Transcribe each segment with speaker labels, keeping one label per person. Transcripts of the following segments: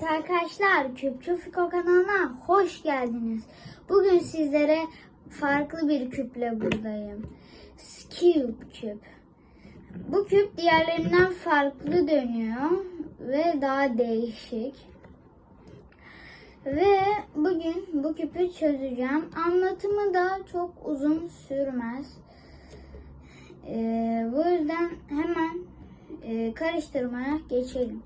Speaker 1: Evet arkadaşlar Küpçü Fiko kanalına hoş geldiniz. Bugün sizlere farklı bir küple buradayım. Cube küp. Bu küp diğerlerinden farklı dönüyor ve daha değişik. Ve bugün bu küpü çözeceğim. Anlatımı da çok uzun sürmez. Ee, bu yüzden hemen e, karıştırmaya geçelim.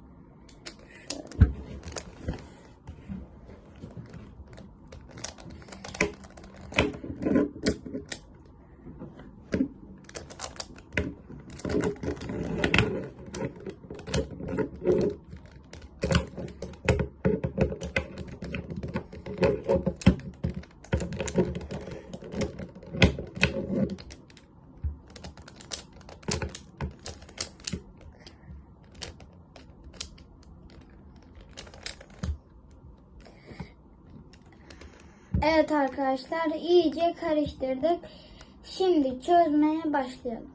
Speaker 1: Evet arkadaşlar iyice karıştırdık. Şimdi çözmeye başlayalım.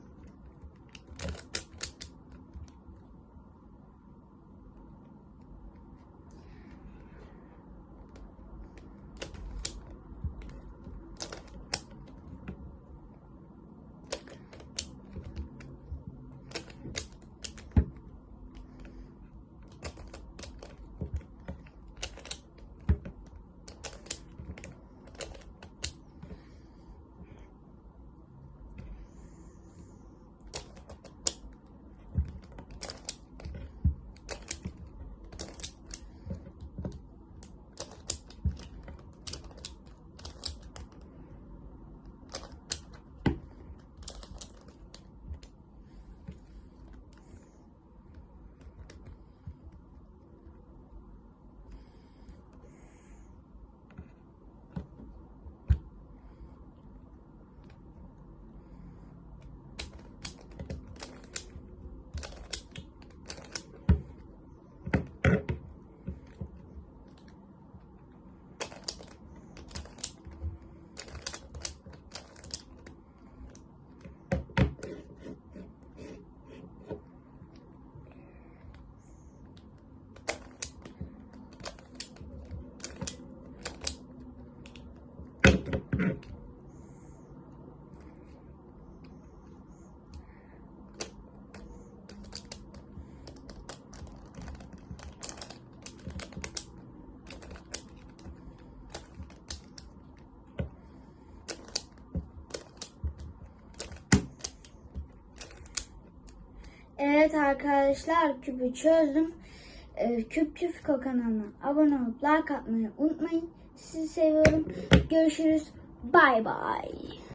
Speaker 1: Evet arkadaşlar küpü çözdüm. Ee, Küpçü Fiko kanalına abone olup like atmayı unutmayın. Sizi seviyorum. Görüşürüz. Bay bay.